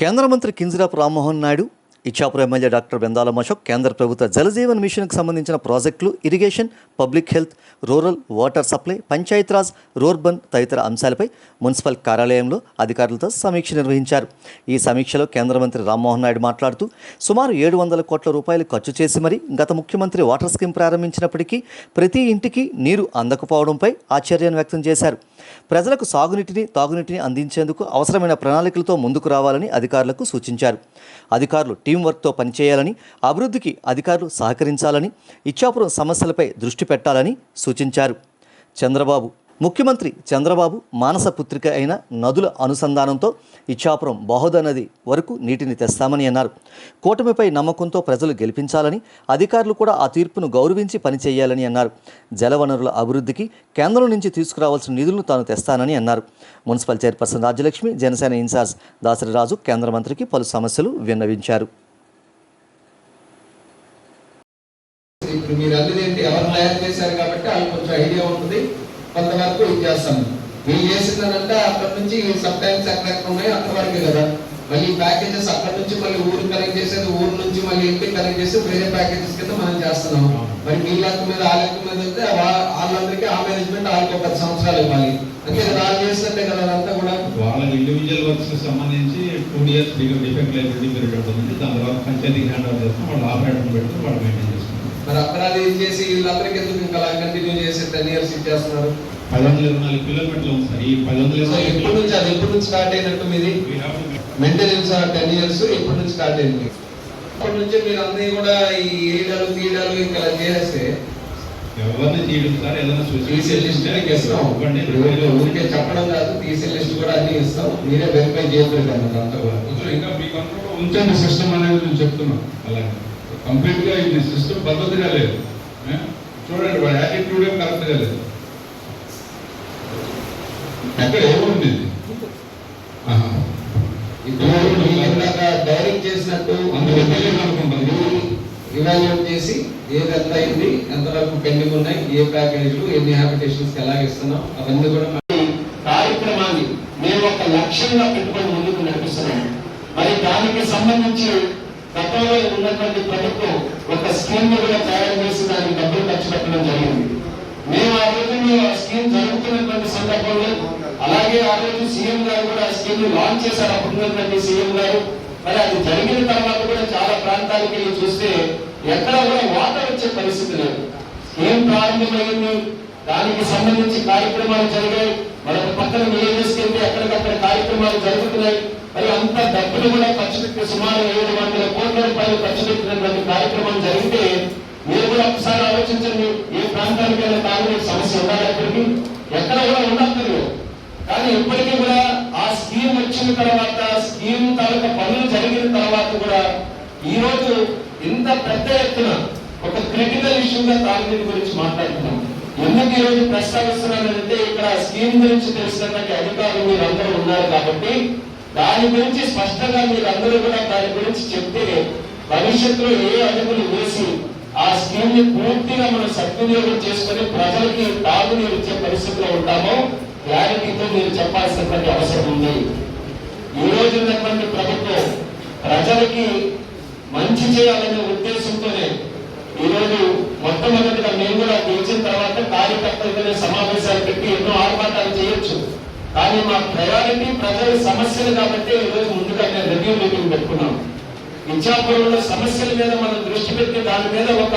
కేంద్ర మంత్రి Kinjarapu Rammohan Naidu Ichchapuram MLA doctor Bendala Ashok కేంద్ర ప్రభుత్వ జలజీవన్ మిషన్కు సంబంధించిన ప్రాజెక్టులు irrigation public health rural water supply Panchayati Raj rurban తదితర అంశాలపై మున్సిపల్ కార్యాలయంలో అధికారులతో సమీక్ష నిర్వహించారు. ఈ సమీక్షలో కేంద్ర మంత్రి రామ్మోహన్ నాయుడు మాట్లాడుతూ సుమారు ఏడు వందల కోట్ల రూపాయలు ఖర్చు చేసి మరి గత ముఖ్యమంత్రి వాటర్ స్కీమ్ ప్రారంభించినప్పటికీ ప్రతి ఇంటికి నీరు అందకపోవడంపై ఆశ్చర్యాన్ని వ్యక్తం చేశారు. ప్రజలకు సాగునీటిని తాగునీటిని అందించేందుకు అవసరమైన ప్రణాళికలతో ముందుకు రావాలని అధికారులకు సూచించారు. అధికారులు టీం వర్క్తో పనిచేయాలని అభివృద్ధికి అధికారులు సహకరించాలని ఇచ్చాపురం సమస్యలపై దృష్టి పెట్టాలని సూచించారు. చంద్రబాబు ముఖ్యమంత్రి చంద్రబాబు మానస పుత్రిక అయిన నదుల అనుసంధానంతో ఇచ్చాపురం బహుద నది వరకు నీటిని తెస్తామని అన్నారు. కూటమిపై నమ్మకంతో ప్రజలు గెలిపించాలని అధికారులు కూడా ఆ తీర్పును గౌరవించి పనిచేయాలని అన్నారు. జలవనరుల అభివృద్ధికి కేంద్రం నుంచి తీసుకురావాల్సిన నిధులను తాను తెస్తానని అన్నారు. Municipal chairperson Rajyalakshmi Janasena incharge Dasari Raju కేంద్ర మంత్రికి పలు సమస్యలు విన్నవించారు. ఇప్పుడు మీరు అన్నది ఎవరు తయారు చేశారు కాబట్టి వాళ్ళకి కొంచెం ఐడియా కొంతవరకు ఇది చేస్తాము వీళ్ళు చేసిందనంటే అక్కడ నుంచి సబ్ టైమ్స్ ఎక్కడెక్కడ ఉన్నాయో అంతవరకే కదా. మళ్ళీ ప్యాకేజెస్ అక్కడ నుంచి మళ్ళీ ఊరు కనెక్ట్ చేసేది ఊరు నుంచి మళ్ళీ ఇంటికి కనెక్ట్ చేసి వేరే ప్యాకేజెస్ కింద మనం చేస్తున్నాం. మరి మీ లెక్క మీద ఆ లెక్క మీద అయితే వాళ్ళందరికీ ఆ మేనేజ్మెంట్ వాళ్ళకి ఒక పది సంవత్సరాలు ఇవ్వాలి. అంటే వాళ్ళు చేసినట్టే కదా అదంతా కూడా. వాళ్ళ ఇండివిజువల్ వర్క్స్కి సంబంధించి two years defect liability period ఉంటుంది దాని తర్వాత పంచాయతీకి హ్యాండ్ ఓవర్ చేస్తాం వాళ్ళు ఆపరేటర్ పెడితే వాళ్ళు మెయింటైన్ చేస్తారు. మరి అక్కడ ఇది చేసి వీళ్ళందరికీ ఎందుకు ఇంకా అలా కంటిన్యూ చేసి టెన్ ఇయర్స్ ఇచ్చేస్తున్నారు? పది వందల ఇరవై నాలుగు కిలోమీటర్లు ఉంది సార్. ఈ పది వందల సో ఇరవై ఎప్పటి నుంచి అది ఎప్పటి నుంచి స్టార్ట్ అయినట్టు మీది? మెయింటెనెన్స్ టెన్ ఇయర్స్ ఎప్పటి నుంచి స్టార్ట్ అయింది? అప్పటి నుంచి మీరు అన్ని కూడా ఈ ఏడాలు తీయడాలు ఇంకా ఇలా చేస్తే ఎవరిని తీయడం సార్? ఏదైనా తీసే లిస్ట్ ఇస్తాం. ఇవ్వండి ఇప్పుడు ఊరికే చెప్పడం కాదు తీసే లిస్ట్ కూడా అన్ని ఇస్తాం. మీరే వెరిఫై చేయలేదు అన్నది అంతా కూడా. ఇంకా మీ కంట్రోల్లో ఉంచండి సిస్టమ్ అనేది నేను చెప్తున్నాను అలాగే. కంప్లీట్గా ఇది సిస్టమ్ పద్ధతిగా లేదు? చూడండి వాడి యాటిట్యూడ్ కరెక్ట్గా లేదు. ఎక్కడ ఏముంది? డైరెక్ట్ చేసినట్టు అందులో అనుకుంటాను. ఇవాల్యుయేట్ చేసి ఏది ఎంత అయింది ఎంత వరకు పెండింగ్ ఉన్నాయి ఏ ప్యాకేజీలు ఎన్ని హ్యాబిటేషన్స్ ఎలా ఇస్తున్నాం అవన్నీ కూడా కార్యక్రమాన్ని మేము ఒక లక్ష్యంగా పెట్టుకొని ముందుకు నడిపిస్తున్నాం మరి దానికి సంబంధించి గతంలో ఉన్నటువంటి ప్రభుత్వం ఒక స్కీమ్ కూడా తయారు చేసి దానికి డబ్బులు ఖర్చు పెట్టడం జరిగింది. మేము ఆ రోజు ఆ స్కీమ్ జరుగుతున్నటువంటి సందర్భంలో అలాగే ఆ రోజు సీఎం గారు కూడా ఆ స్కీమ్ని లాంచ్ చేశారు. అప్పుడు ఉన్నటువంటి సీఎం గారు మరి అది జరిగిన తర్వాత కూడా చాలా ప్రాంతాలకు వెళ్ళి చూస్తే ఎక్కడ కూడా వాటర్ వచ్చే పరిస్థితి లేదు. ఏం ప్రారంభమైంది? దానికి సంబంధించి కార్యక్రమాలు జరిగాయి. మరొక పక్కన నియోజకవర్గం ఎక్కడికక్కడ కార్యక్రమాలు జరుగుతున్నాయి. మరి అంత డబ్బులు కూడా ఖర్చు పెట్టి సుమారు ఏడు వందల కోట్ల రూపాయలు ఖర్చు పెట్టినటువంటి కార్యక్రమం జరిగితే మీరు కూడా ఒకసారి ఆలోచించండి ఏ ప్రాంతానికైనా తాగునీటి సమస్య ఉండాలి ఎక్కడికి? ఎక్కడ కూడా ఉండక్కర్లేదు. కానీ ఇప్పటికీ కూడా ఆ స్కీమ్ వచ్చిన తర్వాత స్కీమ్ తాలూకా పనులు జరిగిన తర్వాత కూడా ఈ రోజు ఇంత పెద్ద ఎత్తున ఒక క్రిటికల్ ఇష్యూగా తాగునీటి గురించి మాట్లాడుతున్నాం. ఎందుకు ఈ రోజు ప్రస్తావిస్తున్నానంటే ఇక్కడ స్కీమ్ గురించి తెలిసినటువంటి అధికారులు మీరు అందరూ ఉన్నారు కాబట్టి దాని గురించి స్పష్టంగా మీరు అందరూ కూడా దాని గురించి చెప్తే భవిష్యత్తులో ఏ అడుగులు వేసి ఆ స్కీమ్ని పూర్తిగా మనం సద్వినియోగం చేసుకొని ప్రజలకి తాగునీరు ఇచ్చే పరిస్థితిలో ఉంటామో క్లారిటీతో మీరు చెప్పాల్సినటువంటి అవసరం ఉంది. ఈ రోజు ఉన్నటువంటి ప్రభుత్వం ప్రజలకి మంచి చేయాలనే ఉద్దేశంతోనే ఈ రోజు మొట్టమొదటిగా మేము కూడా గెలిచిన తర్వాత కార్యకర్తలతోనే సమావేశాలు పెట్టి ఎన్నో ఆర్భాటాలు చేయొచ్చు కానీ మా ప్రయారిటీ ప్రజల సమస్యలు కాబట్టి ఈరోజు ముందుగా మేము రివ్యూ మీటింగ్ పెట్టుకున్నాం. ఇచ్చాపురంలో సమస్యల మీద మనం దృష్టి పెట్టి దాని మీద ఒక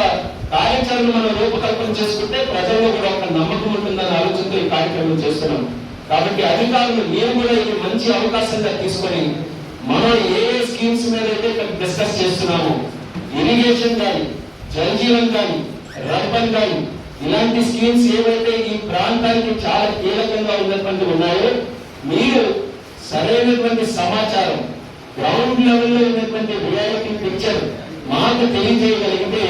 కార్యాచరణ మనం రూపకల్పన చేసుకుంటే ప్రజల్లో కూడా ఒక నమ్మకం ఉంటుందని ఆలోచనతో ఈ కార్యక్రమం చేస్తున్నాం. కాబట్టి అధికారులు మేము కూడా ఇది మంచి అవకాశంగా తీసుకొని మనం ఏ ఏ స్కీమ్స్ మీద అయితే ఇక్కడ డిస్కస్ చేస్తున్నామో ఇరిగేషన్ కానీ జలజీవన్ కానీ రర్బన్ కానీ ఇలాంటి స్కీమ్స్ ఏవైతే ఈ ప్రాంతానికి చాలా కీలకంగా ఉన్నటువంటి ఉన్నాయో మీరు సరైనటువంటి సమాచారం గ్రౌండ్ లెవెల్లో ఉన్నటువంటి రియాలిటీ పిక్చర్ మాకు తెలియజేయగలిగితే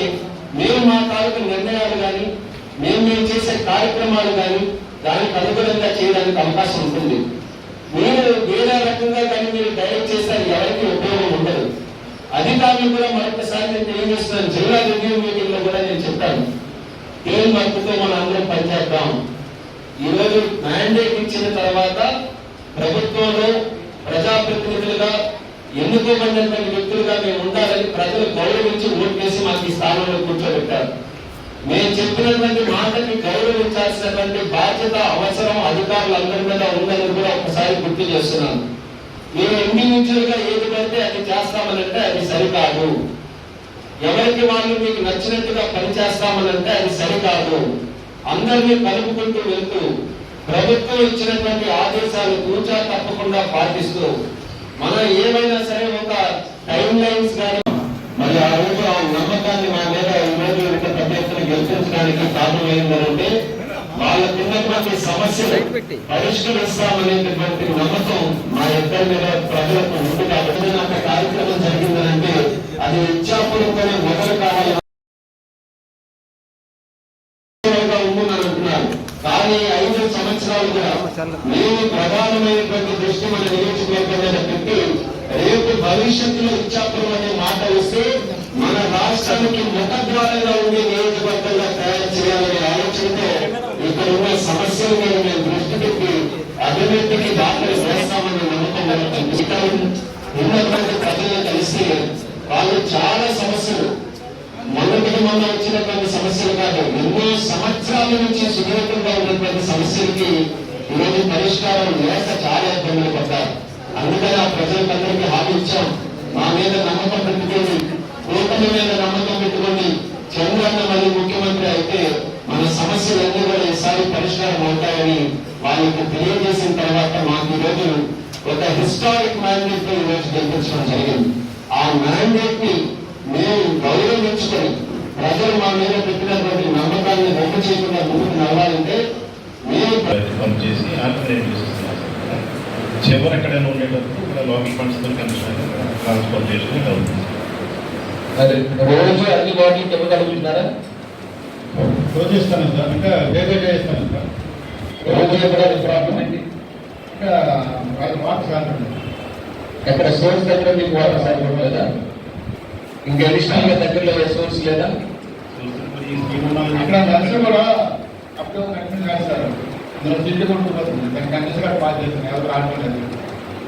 మేము మా తాలూకు నిర్ణయాలు కానీ మేము మేము చేసే కార్యక్రమాలు కానీ దానికి అనుగుణంగా చేయడానికి అవకాశం ఉంటుంది. మీరు వేరే రకంగా కానీ మీరు డైరెక్ట్ చేస్తే ఎవరికి ఉపయోగం ఉండదు. అధికారులు కూడా మరొకసారి నేను తెలియజేస్తున్నాను జిల్లా రివ్యూ మీటింగ్లో కూడా నేను చెప్పాను ఏం మద్దతు మనం అందరం పనిచేద్దాం. ఈరోజు మ్యాండేట్ ఇచ్చిన తర్వాత ప్రభుత్వంలో ప్రజాప్రతినిధులుగా ఎన్నుకోబడినటువంటి వ్యక్తులుగా మేము ఉండాలని ప్రజలు గౌరవించి ఓటు వేసి మాకు ఈ స్థానంలో కూర్చోబెట్టారు. మేము చెప్పినటువంటి మాటని గౌరవించాల్సినటువంటి బాధ్యత అవసరం అధికారులందరి మీద ఉందని కూడా ఒకసారి గుర్తు చేస్తున్నాను. మేము ఇండివిజువల్గా ఏది పడితే అది చేస్తామనంటే అది సరికాదు. ఎవరికి వాళ్ళు మీకు నచ్చినట్టుగా పనిచేస్తామనంటే అది సరికాదు. అందరినీ కలుపుకుంటూ వెళ్తూ ప్రభుత్వం ఇచ్చినటువంటి ఆదేశాలు కూచా తప్పకుండా పాటిస్తూ మనం ఏమైనా సరే ఒక టైం లైన్స్ కానీ మరి ఆ రోజు ఆ నమ్మకాన్ని మా మీద ఈ రోజు ఇంత పెద్ద ఎత్తున గెలిపించడానికి కారణమైందంటే వాళ్ళకున్నటువంటి సమస్యలు పరిష్కరిస్తామనేటటువంటి నమ్మకం మా ఇద్దరి మీద ప్రజలకు ఉంది కాబట్టి నాకు కార్యక్రమం జరిగిందనంటే అది ఇచ్చాపురంతోనే మొదలు కావాలి. కానీ ఐదు ప్రధానమైనటువంటి దృష్టి మన నియోజకవర్గం మీద పెట్టి రేపు భవిష్యత్తులో ఇచ్చాపురం అనే మాట వస్తే మన రాష్ట్రానికి ముఖద్వారంగా ఉండే నియోజకవర్గంగా అభివృద్ధికి దాఖలు చేస్తామని నమ్మకం మనకు ఉన్నటువంటి ప్రజలు కలిసి వాళ్ళు చాలా సమస్యలు. మొదటి మొన్న వచ్చినటువంటి సమస్యలు కాదు ఎన్నో సంవత్సరాల నుంచి సుదీర్ఘంగా ఉన్నటువంటి సమస్యలకి ఈరోజు పరిష్కారం లేక చాలా ఇబ్బందులు పడ్డారు. అందుకని ఆ ప్రజలందరికీ హామీ ఇచ్చాం. మా మీద నమ్మకం పెట్టుకోండి కూటమి మీద నమ్మకం పెట్టుకోండి చంద్రన్న మళ్ళీ ముఖ్యమంత్రి అయితే మన సమస్యలన్నీ కూడా ఈసారి పరిష్కారం అవుతాయని వాళ్ళకి తెలియజేసిన తర్వాత మాకు ఈరోజు ఒక హిస్టారిక్ మ్యాండేట్తో ఈరోజు గెలిపించడం జరిగింది ఆ మ్యాండేట్ని మేము గౌరవించుకొని ప్రజలు మా మీద పెట్టినటువంటి నమ్మకాన్ని రద్దు చేయకుండా ముందుకు నడవాలంటే మేము పని చేసి చివరి ఎక్కడైనా ఉండేటప్పుడు ఇక్కడ లోకల్ ఫండ్స్తో కమిషన్ ట్రాన్స్పోర్టేషన్ అవుతుంది మరి రోజు అన్ని వాటికి ఇవ్వగలుగుతున్నారా రోజు ఇస్తాను సార్. ఇంకా వేరే ఇస్తాను సార్. రోజు ఇవ్వడానికి ప్రాబ్లం? ఏంటి ఇంకా మార్క్స్ కాదు. ఎక్కడ సోర్స్ దగ్గర మీకు వాటర్ సరిపడలేదా ఇంకా అడిషనల్గా దగ్గరలో ఏ సోర్స్ లేదా? నర్సులు కూడా అప్పుడు కంటిన్యూ చేస్తారు అందులో తిండి కొట్టుకుపోతుంది కనీసం కూడా పాస్ చేస్తున్నాయి ఎవరు రావడం లేదు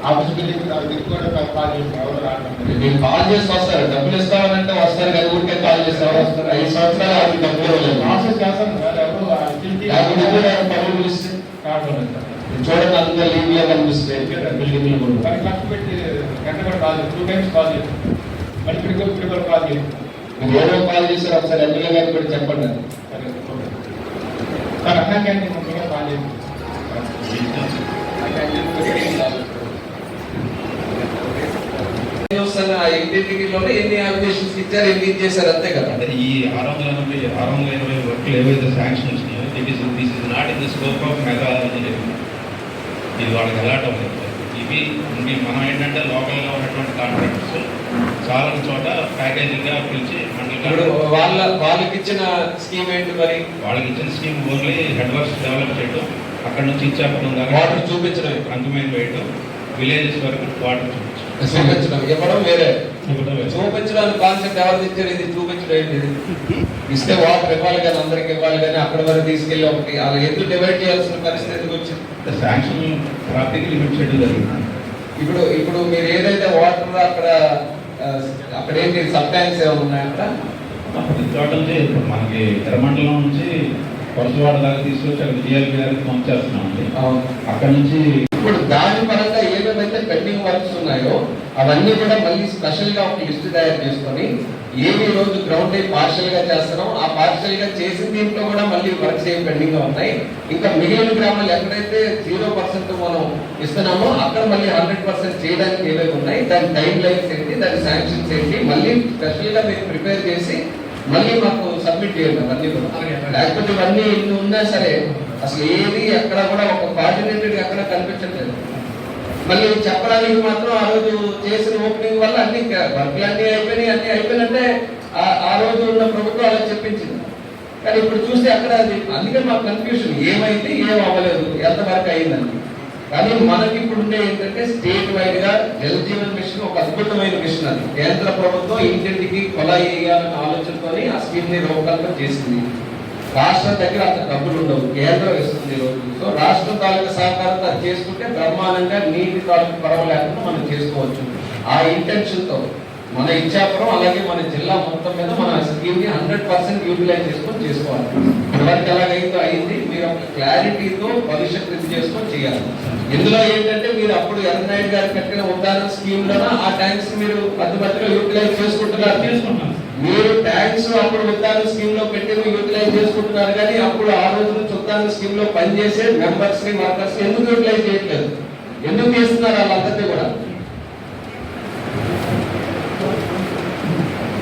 ఆఫీస్ బిల్డింగ్ తిరిగి కూడా పాస్ చేస్తున్నారు ఎవరు రావడం లేదు మీరు కాల్ చేసి వస్తారు. డబ్బులు ఇస్తామనంటే వస్తారు కానీ ఊరికే కాల్ చేస్తారు వస్తారు? ఐదు సంవత్సరాలు అది డబ్బులు ఇవ్వలేదు. ప్రాసెస్ చేస్తాను సార్ ఎవరు ఆ తిండి దాని కూడా పనులు పిలిస్తే రావడం లేదు సార్ చూడండి అంతా లీవ్లో కనిపిస్తాయి బిల్డింగ్ కూడా కానీ ఖర్చు పెట్టి గంట కూడా కాల్ టూ టైమ్స్ కాల్ చేస్తాను మళ్ళీ ఇప్పటికి కూడా కాల్ చేస్తాను మీరు ఎవరో కాల్ చేశారు ఒకసారి ఎమ్మెల్యే గారికి కూడా చెప్పండి. సరే అన్నా క్యాంటీన్ ముందుగా కాల్ ఆ ఇంటింటికిలోనే ఎన్ని అప్లికేషన్స్ ఇచ్చారు ఎన్ని ఇచ్చేసారు అంతే కదా. అంటే ఈ ఆరు వందల ఎనభై ఆరు వందల ఎనభై వర్క్లు ఏవైతే శాంక్షన్ వచ్చినాయో this is not in the scope of mega engineering ఇది వాళ్ళకి వెళ్ళటం ఇవి ఇవి మనం ఏంటంటే లోకల్గా ఉన్నటువంటి కాంట్రాక్టర్స్ చాలా చోట ప్యాకేజీగా పిలిచి ఇప్పుడు మండలి వాళ్ళ వాళ్ళకి ఇచ్చిన స్కీమ్ ఏంటి మరి? వాళ్ళకి ఇచ్చిన scheme only head works develop చేయడం అక్కడ నుంచి ఇచ్చాపురం దాకా వాటర్ చూపించడం. అంకమైన వేయడం విలేజెస్ వరకు వాటర్ చూపించడం. ఇవ్వడం వేరే. చూపించడానికి కాన్సెప్ట్ ఎవరు ఇచ్చారు ఇది చూపించడం ఏంటి? ఇస్తే వాటర్ ఇవ్వాలి కానీ అందరికి ఇవ్వాలి కానీ అక్కడ వరకు తీసుకెళ్ళి ఒకటి. అలా ఎందుకు డివైడ్ చేయాల్సిన పరిస్థితి ఎందుకు వచ్చింది? శాంక్షన్ ట్రాఫిక్ లిమిట్ షెడ్యూల్ జరిగింది ఇప్పుడు ఇప్పుడు మీరు ఏదైతే వాటర్ అక్కడ అక్కడ ఏంటి సబ్ ట్యాంక్స్ ఏమైనా ఉన్నాయి అక్కడ టోటల్ ఇప్పుడు మనకి ఎర్రమండలం నుంచి కొరసవాడ దాకా తీసుకొచ్చి అక్కడ జిఎల్పి గారికి పంపించేస్తున్నామండి. అక్కడ నుంచి ఇప్పుడు దాని పరంగా ఏమేమైతే పెండింగ్ వర్క్స్ ఉన్నాయో అవన్నీ కూడా మళ్ళీ స్పెషల్గా ఒక లిస్ట్ తయారు చేసుకొని ఏమి రోజు గ్రౌండ్ పార్షల్గా చేస్తున్నాం ఆ పార్షల్గా చేసిన దీంట్లో కూడా మళ్ళీ వర్క్స్ ఏం పెండింగ్గా ఉన్నాయి. ఇంకా మిగిలిన గ్రామాలు ఎక్కడైతే జీరో పర్సెంట్ మనం ఇస్తున్నామో అక్కడ మళ్ళీ హండ్రెడ్ పర్సెంట్ చేయడానికి ఏవేవి ఉన్నాయి దాని టైం లైన్స్ ఏంటి దాని శాంక్షన్స్ ఏంటి మళ్ళీ స్పెషల్గా మీరు ప్రిపేర్ చేసి మళ్ళీ మాకు సబ్మిట్ చేయండి అవన్నీ కూడా. లేకపోతే ఇవన్నీ ఇన్ని ఉన్నా సరే అసలు ఏది ఎక్కడ కూడా ఒక కోఆర్డినేటెడ్ ఎక్కడ కనిపించట్లేదు. మళ్ళీ చెప్పడానికి మాత్రం ఆ రోజు చేసిన ఓపెనింగ్ వల్ల అన్ని వర్క్లు అన్ని అయిపోయినాయి అన్ని అయిపోయినట్టే ఆ- ఆ రోజు ఉన్న ప్రభుత్వం అలా చెప్పించింది. కానీ ఇప్పుడు చూస్తే అక్కడ అది అందుకే మాకు కన్ఫ్యూషన్ ఏమైంది ఏం అవ్వలేదు ఎంతవరకు అయిందని కానీ మనకి ఇప్పుడు ఉండే ఏంటంటే స్టేట్ వైడ్గా జల్ జీవన్ మిషన్ ఒక అద్భుతమైన మిషన్ అది. కేంద్ర ప్రభుత్వం ఇంటింటికి కొలాయి వేయాలన్న ఆలోచనతోని ఆ స్కీమ్ని రూపకల్పన చేసింది. రాష్ట్రం దగ్గర అంత డబ్బులు ఉండవు కేంద్రం ఇస్తుంది సో రాష్ట్రం తాలూకా సహకారంతో అది చేసుకుంటే బ్రహ్మాండంగా నీటి తాలూకు పరవ లేకుండా మనం చేసుకోవచ్చు. ఆ ఇంటెన్షన్తో మన ఇచ్చాపురం అలాగే మన జిల్లా మొత్తం మీద మన స్కీమ్ని హండ్రెడ్ పర్సెంట్ యూటిలైజ్ చేసుకొని చేసుకోవాలి. ఎవరికి ఎలాగైతే అయింది మీరు ఒక క్లారిటీతో భవిష్యత్తు చేసుకొని చేయాలి. ఇందులో ఏంటంటే మీరు అప్పుడు ఎర్రనాయుడు గారు కట్టిన ఉదాహరణ స్కీమ్లో ఆ ట్యాంక్స్ మీరు మధ్యమధ్యలో యూటిలైజ్ చేసుకుంటున్నారు? చేసుకుంటున్నారు మీరు ట్యాంక్స్ అప్పుడు ఉద్దాన స్కీమ్లో పెట్టి యూటిలైజ్ చేసుకుంటున్నారు కానీ అప్పుడు ఆ రోజు నుంచి స్కీమ్లో పనిచేసే మెంబర్స్ని వర్కర్స్ ఎందుకు యూటిలైజ్ చేయట్లేదు? ఎందుకు చేస్తున్నారు వాళ్ళందరినీ కూడా?